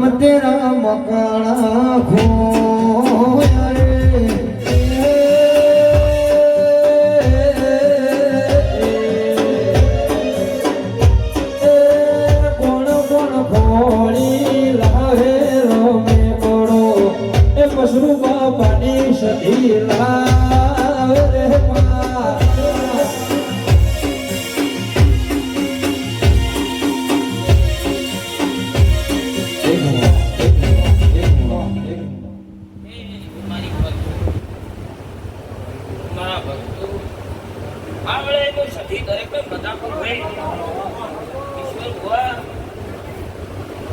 રામ તેરા મકાણા ખો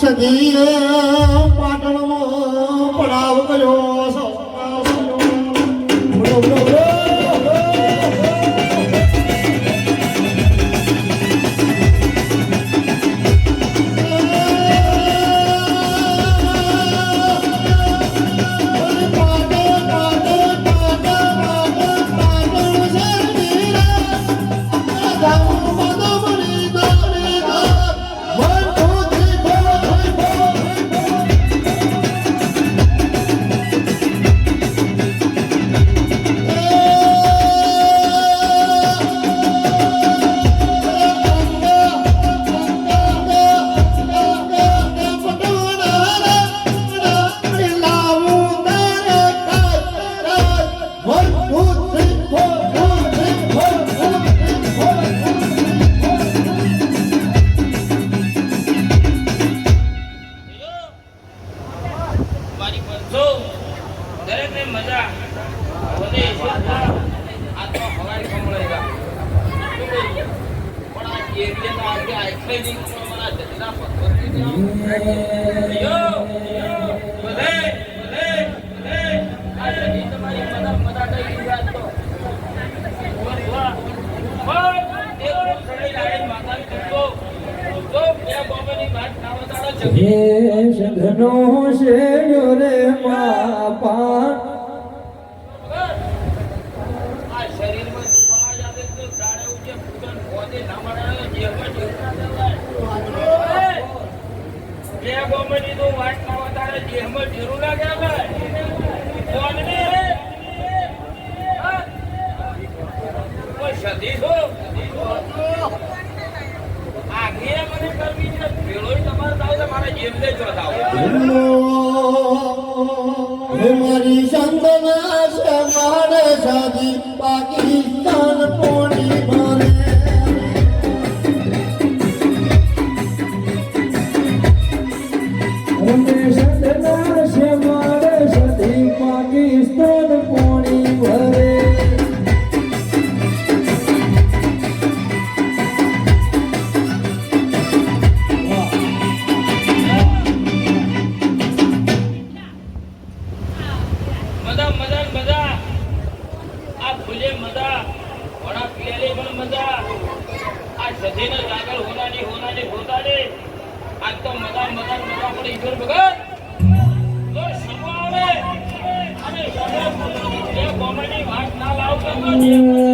সখী রে દરેકને મજા વધે આત્મા હવાઈ કમળેગા પણ આ એરિયાનો આપણે આખરે નહીં કમળવાના જતના પથ્થર હે સઘનો રે મા પા મારી સંતના છે મારે સાધી બાકી આપણે ઈશ્વર ભગત જો શીખવા આવે અને કોમેડી વાત ના લાવતા